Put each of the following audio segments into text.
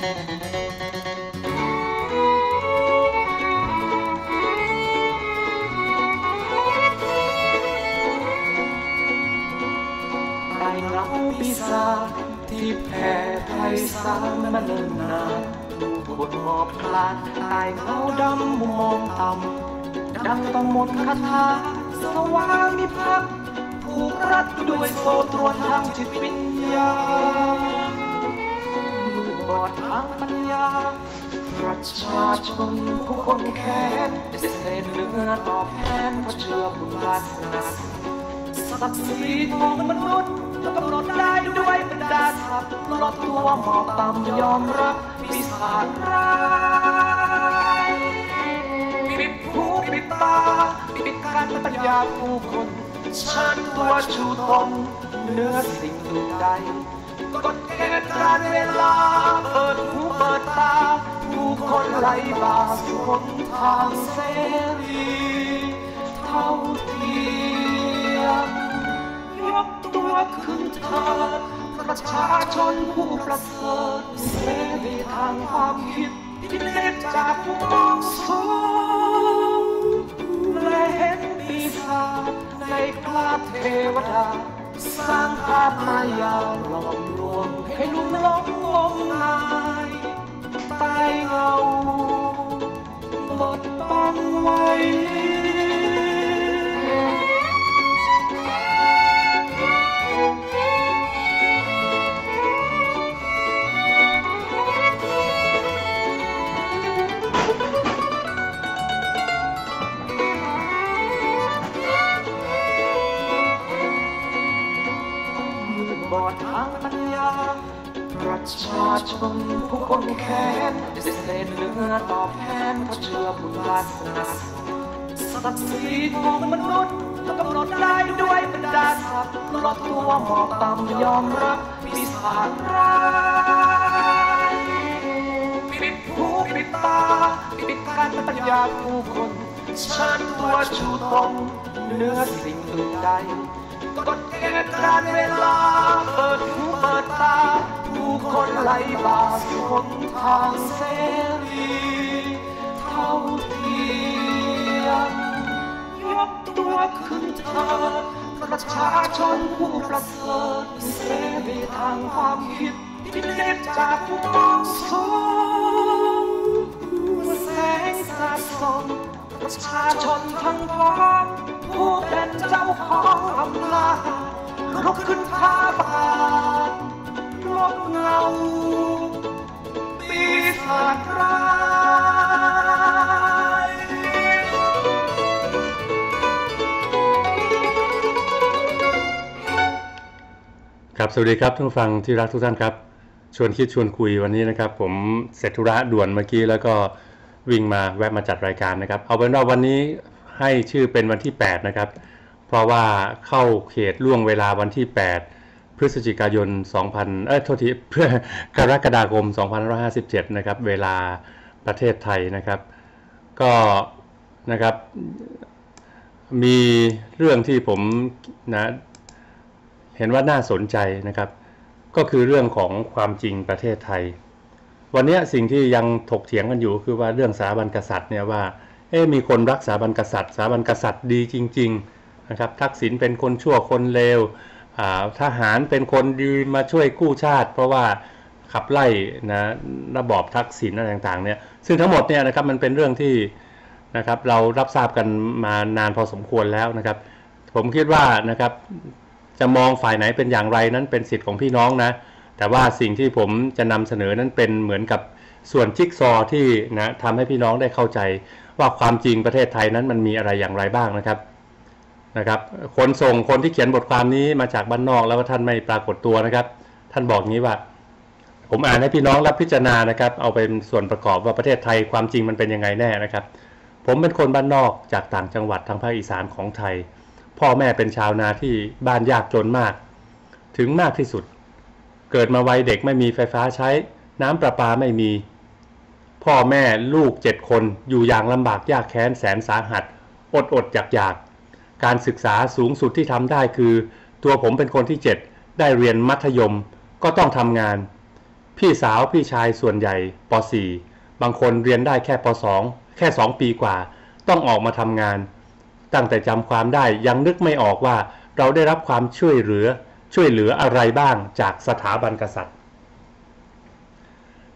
ใต้เงาปีศาจที่แผ่ไพศาลมาเนิ่นนานผู้คนหมอบคลานใต้เงาดำมุมมองต่ำดังต้องหมดคาถาสวามิภักดิ์ผูกรัดด้วยโซ่ตรวนทางจิตวิญญาณ อบอดทางปัญญา ประชาชนผู้คนแค้นเศษเนื้อตอบแทนเพราะเชื่อบุญวาสนาศักดิ์ศรีของมนุษย์กำหนดได้ด้วยบรรดาศักดิ์ลดตัวหมอบต่ำยอมรับวิสาจร้ายปิดหูปิดตาปิดการปัญญาผู้คนเชิญตัวชูตนเนื้อสิ่งอื่นใดกฎ การเวลาเปิดหูเปิดตาผู้คนไร้บาปหนทางเสรีเท่าเทียมยกตัวขึ้นเถิดประชาชนผู้ประเสริฐเสรีทางความคิดที่เล็กจากผู้มองสูงและเห็นปีศาจในคราเทวดา สร้างภาพมายาหลอกลวงให้ลุ่มหลงงมงายใต้เงาบดบังไว้ ชนผู้คนแค้นเศษเนื้อตอบแทนเพราะเชื่อบุญวาสนาศักดิ์ศรีของมนุษย์กำหนดได้ด้วยบรรดาศักดิ์ลดตัวหมอบต่ำยอมรับวิสาจร้ายปิดหูปิดตาปิดการปัญญาผู้คนเชิญตัวชูตนเหนื้อสิ่งอื่นใดกฎเกณฑ์การเวลาเปิดหูเปิดตา คนไร้บาปหนทางเสรีเท่าเทียมยกตัวขึ้นเถิดประชาชนผู้ประเสริฐเสรีทางความคิดที่เล็กจากผู้มองสูงแสงสาดส่องประชาชนทั้งพ้องผู้เป็นเจ้าของอำนาจลุกขึ้นท้าบานล บเงาปีศาจร้ายครับสวัสดีครับท่านผู้ฟังที่รักทุกท่านครับ ชวนคิดชวนคุยวันนี้นะครับ ผมเสร็จธุระด่วนเมื่อกี้แล้วก็วิ่งมาแวะมาจัดรายการนะครับ เอาเป็นว่าวันนี้ให้ชื่อเป็นวันที่ 8 นะครับ เพราะว่าเข้าเขตล่วงเวลาวันที่ 8 พฤศจิกายน 2000 เอ้ยโทษทีเพื่อกรกฎาคม 2557 นะครับ เวลาประเทศไทยนะครับ ก็นะครับ มีเรื่องที่ผมนะเห็นว่าน่าสนใจนะครับ ก็คือเรื่องของความจริงประเทศไทย วันนี้สิ่งที่ยังถกเถียงกันอยู่คือว่าเรื่องสถาบันกษัตริย์เนี่ยว่าเอ๊มีคนรักสถาบันกษัตริย์สถาบันกษัตริย์ดีจริง ๆ นะครับ ทักษิณเป็นคนชั่วคนเลว ทหารเป็นคนดีมาช่วยกู้ชาติ เพราะว่าขับไล่นะระบอบทักษิณอะไรต่างๆเนี่ยซึ่งทั้งหมดเนี่ยนะครับมันเป็นเรื่องที่นะครับเรารับทราบกันมานานพอสมควรแล้วนะครับ ผมคิดว่านะครับจะมองฝ่ายไหนเป็นอย่างไรนั้นเป็นสิทธิ์ของพี่น้องนะแต่ว่าสิ่งที่ผมจะนำเสนอนั้นเป็นเหมือนกับส่วนจิ๊กซอว์ที่นะทำให้พี่น้องได้เข้าใจว่าความจริงประเทศไทยนั้นมันมีอะไรอย่างไรบ้างนะครับ นะครับคนส่งคนที่เขียนบทความนี้มาจากบ้านนอกแล้วก็ท่านไม่ปรากฏตัวนะครับ ท่านบอกงี้ว่า ผมอ่านให้พี่น้องรับพิจารณานะครับ เอาเป็นส่วนประกอบว่าประเทศไทยความจริงมันเป็นยังไงแน่นะครับ ผมเป็นคนบ้านนอกจากต่างจังหวัดทางภาคอีสานของไทย พ่อแม่เป็นชาวนาที่บ้านยากจนมาก ถึงมากที่สุด เกิดมาวัยเด็กไม่มีไฟฟ้าใช้ น้ำประปาไม่มี พ่อแม่ลูกเจ็ดคนอยู่อย่างลำบากยากแค้นแสนสาหัส อดอดอยากอยาก การศึกษาสูงสุดที่ทำได้คือ ตัวผมเป็นคนที่เจ็ดได้เรียนมัธยม ก็ต้องทำงาน พี่สาวพี่ชายส่วนใหญ่ป .4 บางคนเรียนได้แค่ป .2 แค่ 2 ปีกว่า ต้องออกมาทำงาน ตั้งแต่จำความได้ยังนึกไม่ออกว่าเราได้รับความช่วยเหลือ ช่วยเหลืออะไรบ้างจากสถาบันกษัตริย์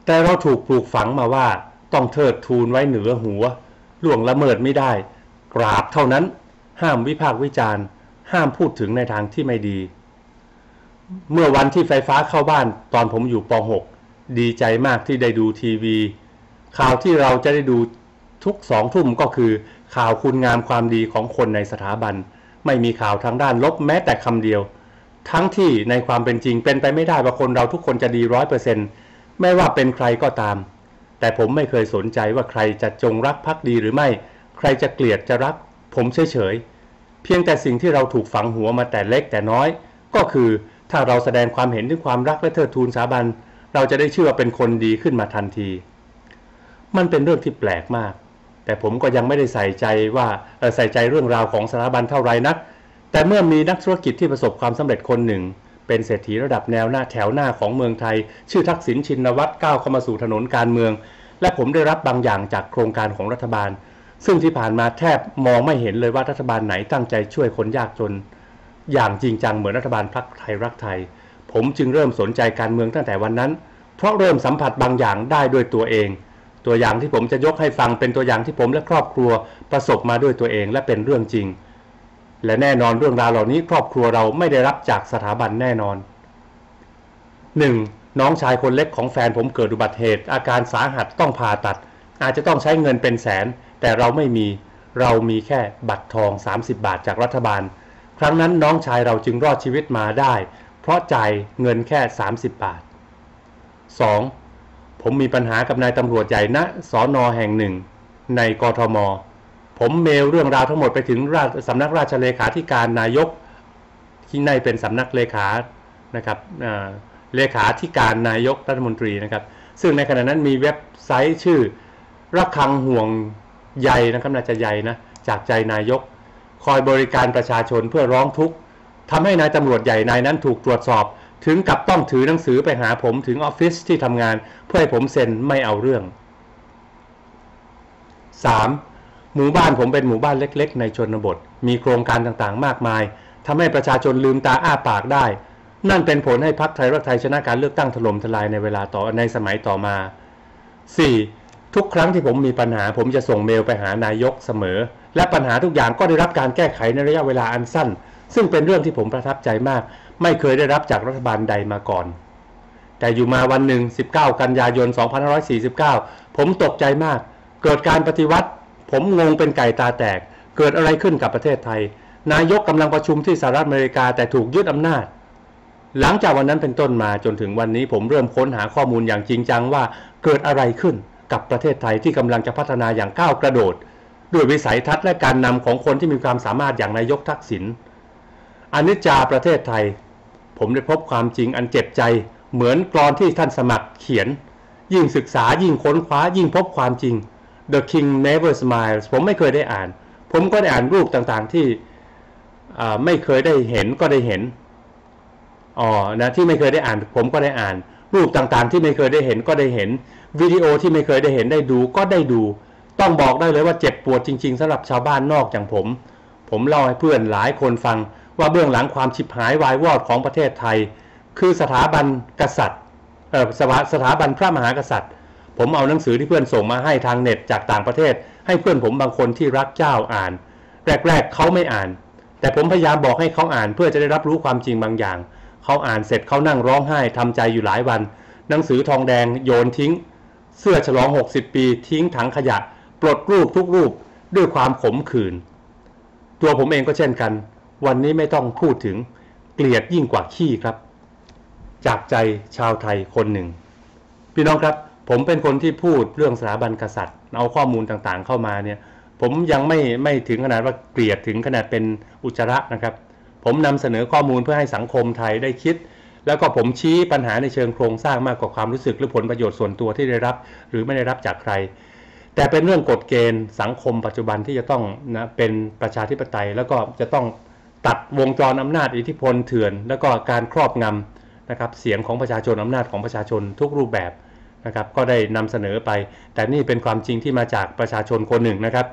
แต่เราถูกปลูกฝังมาว่า ต้องเทิดทูนไว้เหนือหัวล่วงละเมิดไม่ได้ กราบเท่านั้น ห้ามวิพากษ์วิจารณ์ ห้ามพูดถึงในทางที่ไม่ดี เมื่อวันที่ไฟฟ้าเข้าบ้านตอนผมอยู่ป .6 ดีใจมากที่ได้ดูทีวี ข่าวที่เราจะได้ดูทุกสองทุ่มก็คือ ข่าวคุณงามความดีของคนในสถาบัน ไม่มีข่าวทางด้านลบแม้แต่คำเดียว ทั้งที่ในความเป็นจริงเป็นไปไม่ได้ว่าคนเราทุกคนจะดีร้อยเปอร์เซ็นต์ไม่ว่าเป็นใครก็ตาม แต่ผมไม่เคยสนใจว่าใครจะจงรักภักดีหรือไม่ ใครจะเกลียดจะรัก ผมเฉยๆ เพียงแต่สิ่งที่เราถูกฝังหัวมาแต่เล็กแต่น้อย ก็คือถ้าเราแสดงความเห็นถึงความรักและเทิดทูนสถาบัน เราจะได้ชื่อว่าเป็นคนดีขึ้นมาทันที มันเป็นเรื่องที่แปลกมาก แต่ผมก็ยังไม่ได้ใส่ใจว่าใส่ใจเรื่องราวของสถาบันเท่าไรนัก แต่เมื่อมีนักธุรกิจที่ประสบความสำเร็จคนหนึ่ง เป็นเศรษฐีระดับแนวหน้าแถวหน้าของเมืองไทย ชื่อทักษิณชินวัตรก้าวเข้ามาสู่ถนนการเมือง และผมได้รับบางอย่างจากโครงการของรัฐบาล ซึ่งที่ผ่านมาแทบมองไม่เห็นเลยว่ารัฐบาลไหนตั้งใจช่วยคนยากจน อย่างจริงจังเหมือนรัฐบาลพรรคไทยรักไทย ผมจึงเริ่มสนใจการเมืองตั้งแต่วันนั้น เพราะเริ่มสัมผัสบางอย่างได้ด้วยตัวเอง ตัวอย่างที่ผมจะยกให้ฟังเป็นตัวอย่างที่ผมและครอบครัวประสบมาด้วยตัวเองและเป็นเรื่องจริง และแน่นอนเรื่องราวเหล่านี้ครอบครัวเราไม่ได้รับจากสถาบันแน่นอน 1. น้องชายคนเล็กของแฟนผมเกิดอุบัติเหตุ อาการสาหัสต้องผ่าตัด อาจจะต้องใช้เงินเป็นแสน แต่เราไม่มีเรามีแค่บัตรทอง 30 บาทจากรัฐบาล ครั้งนั้นน้องชายเราจึงรอดชีวิตมาได้ เพราะจ่ายเงินแค่ 30 บาท 2. ผมมีปัญหากับนายตำรวจใหญ่ณสอนอแห่งหนึ่ง ในกทม ผมเมลเรื่องราวทั้งหมดไปถึงราชสำนักราชเลขาธิการนายก ที่ในเป็นสำนักเลขานะครับเลขาธิการนายกรัฐมนตรีนะครับ ซึ่งในขณะนั้นมีเว็บไซต์ชื่อระคังห่วง ใยนะครับน่าจะใยนะจากใจนายก คอยบริการประชาชนเพื่อร้องทุกข์ทำให้นายตำรวจใหญ่นายนั้นถูกตรวจสอบ ถึงกับต้องถือหนังสือไปหาผมถึงออฟฟิศที่ทำงาน เพื่อให้ผมเซ็นไม่เอาเรื่อง 3. หมู่บ้านผมเป็นหมู่บ้านเล็ก ๆ ในชนบท มีโครงการต่างๆ มากมายทำให้ประชาชนลืมตาอ้าปากได้ นั่นเป็นผลให้พรรคไทยรักไทยชนะการเลือกตั้งถล่มทลายในเวลาต่อในสมัยต่อมา 4. ทุกครั้งที่ผมมีปัญหา ผมจะส่งเมลไปหานายกเสมอ และปัญหาทุกอย่างก็ได้รับการแก้ไขในระยะเวลาอันสั้น ซึ่งเป็นเรื่องที่ผมประทับใจมาก ไม่เคยได้รับจากรัฐบาลใดมาก่อน แต่อยู่มาวันหนึ่ง 19 กันยายน 2549 ผมตกใจมาก เกิดการปฏิวัติ ผมงงเป็นไก่ตาแตก เกิดอะไรขึ้นกับประเทศไทย นายกกำลังประชุมที่สหรัฐอเมริกาแต่ถูกยึดอำนาจหลังจากวันนั้นเป็นต้นมาจนถึงวันนี้ผมเริ่มค้นหาข้อมูลอย่างจริงจังว่าเกิดอะไรขึ้น กับประเทศไทยที่กำลังจะพัฒนาอย่างก้าวกระโดด ด้วยวิสัยทัศน์และการนำของคนที่มีความสามารถอย่างนายกทักษิณอนิจจาประเทศไทย ผมได้พบความจริงอันเจ็บใจ เหมือนกรอนที่ท่านสมัครเขียน ยิ่งศึกษายิ่งค้นคว้ายิ่งพบความจริง The King Never Smiles ผมไม่เคยได้อ่าน ผมก็ได้อ่านรูปต่างๆที่ไม่เคยได้เห็นก็ได้เห็นอ๋อนะที่ไม่เคยได้อ่าน ผมก็ได้อ่าน รูปต่างๆ ที่ไม่เคยได้เห็นก็ได้เห็น วิดีโอที่ไม่เคยได้เห็นได้ดูก็ได้ดู ต้องบอกได้เลยว่าเจ็บปวดจริง ๆสำหรับชาวบ้านนอกอย่างผม ผมเล่าให้เพื่อนหลายคนฟังว่าเบื้องหลังความฉิบหายวายวอดของประเทศไทย คือสถาบันกษัตริย์เออสถาสถาบันพระมหากษัตริย์ ผมเอาหนังสือที่เพื่อนส่งมาให้ทางเน็ตจากต่างประเทศ ให้เพื่อนผมบางคนที่รักเจ้าอ่าน แรกๆเขาไม่อ่าน แต่ผมพยายามบอกให้เขาอ่านเพื่อจะได้รับรู้ความจริงบางอย่าง เขาอ่านเสร็จเขานั่งร้องไห้ทำใจอยู่หลายวัน หนังสือทองแดงโยนทิ้ง เสื้อฉลอง 60 ปีทิ้งถังขยะ ปลดรูปทุกรูปด้วยความขมขื่นตัวผมเองก็เช่นกัน วันนี้ไม่ต้องพูดถึงเกลียดยิ่งกว่าขี้ครับ จากใจชาวไทยคนหนึ่ง พี่น้องครับผมเป็นคนที่พูดเรื่องสถาบันกษัตริย์ เอาข้อมูลต่างๆเข้ามาเนี่ยผมยังไม่ไม่ถึงขนาดว่าเกลียดถึงขนาดเป็นอุจจาระนะครับ ผมนำเสนอข้อมูลเพื่อให้สังคมไทยได้คิด แล้วก็ผมชี้ปัญหาในเชิงโครงสร้างมากกว่าความรู้สึกหรือผลประโยชน์ส่วนตัวที่ได้รับ หรือไม่ได้รับจากใคร แต่เป็นเรื่องกฎเกณฑ์สังคมปัจจุบันที่จะต้องนะเป็นประชาธิปไตย แล้วก็จะต้องตัดวงจรอำนาจอิทธิพลเถื่อน แล้วก็การครอบงำนะครับเสียงของประชาชนอำนาจของประชาชนทุกรูปแบบนะครับก็ได้นำเสนอไป แต่นี่เป็นความจริงที่มาจากประชาชนคนหนึ่งนะครับ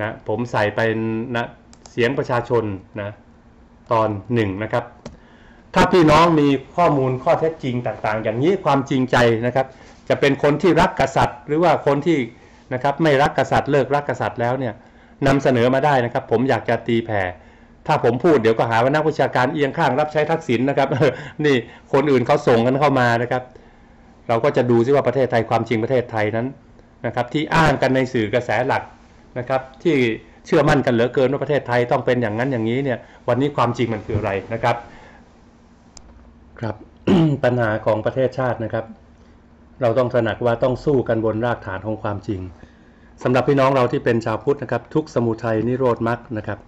นะผมใส่ไปนะเสียงประชาชนนะ ตอนหนึ่งนะครับ ถ้าพี่น้องมีข้อมูลข้อเท็จจริงต่างๆ อย่างนี้ความจริงใจนะครับ จะเป็นคนที่รักกษัตริย์ หรือว่าคนที่นะครับไม่รักกษัตริย์เลิกรักกษัตริย์แล้วเนี่ยนำเสนอมาได้นะครับ ผมอยากจะตีแผ่ ถ้าผมพูดเดี๋ยวก็หาว่านักวิชาการเอียงข้างรับใช้ทักษิณนะครับนี่คนอื่นเขาส่งกันเข้ามานะครับ เราก็จะดูซิว่าประเทศไทยความจริงประเทศไทยนั้นนะครับ ที่อ้างกันในสื่อกระแสหลักนะครับ ที่ เชื่อมั่นกันเหลือเกินว่าประเทศไทยต้องเป็นอย่างนั้นอย่างนี้เนี่ยวันนี้ความจริงมันคืออะไรนะครับ ครับปัญหาของประเทศชาตินะครับ เราต้องตระหนักว่าต้องสู้กันบนรากฐานของความจริงสำหรับพี่น้องเราที่เป็นชาวพุทธนะครับ ทุกสมุทัยนิโรธมรรคนะครับ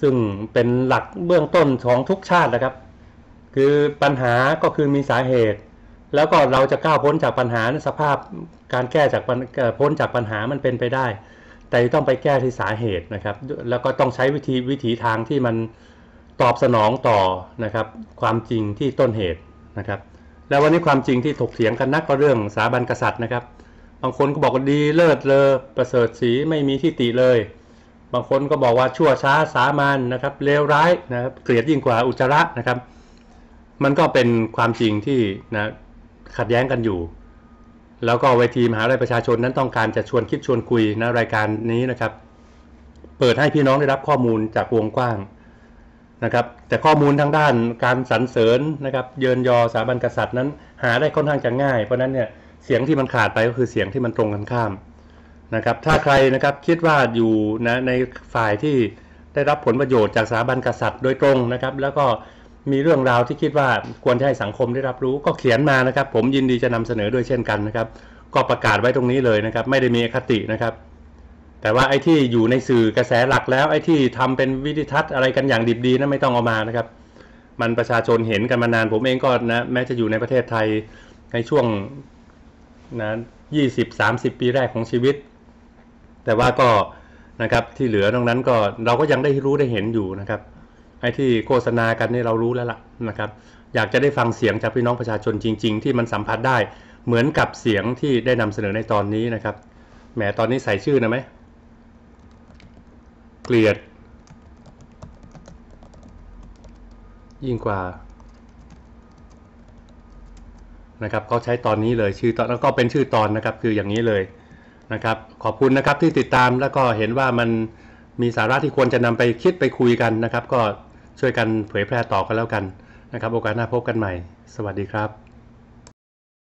ซึ่งเป็นหลักเบื้องต้นของทุกชาตินะครับ คือปัญหาก็คือมีสาเหตุแล้วก็เราจะก้าวพ้นจากปัญหาสภาพการแก้จากปัญเอ่อพ้นจากปัญหามันเป็นไปได้ แต่ต้องไปแก้ที่สาเหตุนะครับ แล้วก็ต้องใช้วิธีวิถีทางที่มันตอบสนองต่อนะครับ ความจริงที่ต้นเหตุนะครับ แล้ววันนี้ความจริงที่ถกเถียงกันนักก็เรื่องสถาบันกษัตริย์นะครับ บางคนก็บอกว่าดีเลิศเลอประเสริฐสีไม่มีที่ติเลย บางคนก็บอกว่าชั่วช้าสามัญนะครับเลวร้ายนะครับเกลียดยิ่งกว่าอุจจาระนะครับ มันก็เป็นความจริงที่นะขัดแย้งกันอยู่ แล้วก็เวทีมหาวิทยาลัยประชาชนนั้นต้องการจะชวนคิดชวนคุยนะรายการนี้นะครับ เปิดให้พี่น้องได้รับข้อมูลจากวงกว้างนะครับ แต่ข้อมูลทางด้านการสรรเสริญนะครับ เยินยอสถาบันกษัตริย์นั้น หาได้ค่อนข้างจะง่าย เพราะฉะนั้นเนี่ยเสียงที่มันขาดไปก็คือเสียงที่มันตรงกันข้ามนะครับ ถ้าใครนะครับคิดว่าอยู่นะในฝ่ายที่ได้รับผลประโยชน์จากสถาบันกษัตริย์โดยตรงนะครับ แล้วก็ มีเรื่องราวที่คิดว่าควรจะให้สังคมได้รับรู้ก็เขียนมานะครับ ผมยินดีจะนำเสนอด้วยเช่นกันนะครับ ก็ประกาศไว้ตรงนี้เลยนะครับ ไม่ได้มีอคตินะครับ แต่ว่าไอ้ที่อยู่ในสื่อกระแสหลักแล้วไอ้ที่ทำเป็นวิดิทัศน์อะไรกันอย่างดิบดีนั้นไม่ต้องเอามานะครับ มันประชาชนเห็นกันมานาน ผมเองก็นะแม้จะอยู่ในประเทศไทยในช่วงนะยี่สิบสามสิบปีแรกของชีวิต แต่ว่าก็นะครับที่เหลือตรงนั้นก็เราก็ยังได้รู้ได้เห็นอยู่นะครับ ไอ้ที่โฆษณากันนี่เรารู้แล้วล่ะนะครับ อยากจะได้ฟังเสียงจากพี่น้องประชาชนจริง ๆ ที่มันสัมผัสได้เหมือนกับเสียงที่ได้นำเสนอในตอนนี้นะครับแหมตอนนี้ใส่ชื่อนะไหมเกลียด ยิ่งกว่านะครับก็ใช้ตอนนี้เลยชื่อตอนแล้วก็เป็นชื่อตอนนะครับคืออย่างนี้เลยนะครับ ขอบคุณนะครับที่ติดตามแล้วก็เห็นว่ามันมีสาระที่ควรจะนำไปคิดไปคุยกันนะครับ ก็ ช่วยกันเผยแพร่ต่อกันแล้วกันนะครับ โอกาสหน้าพบกันใหม่ สวัสดีครับ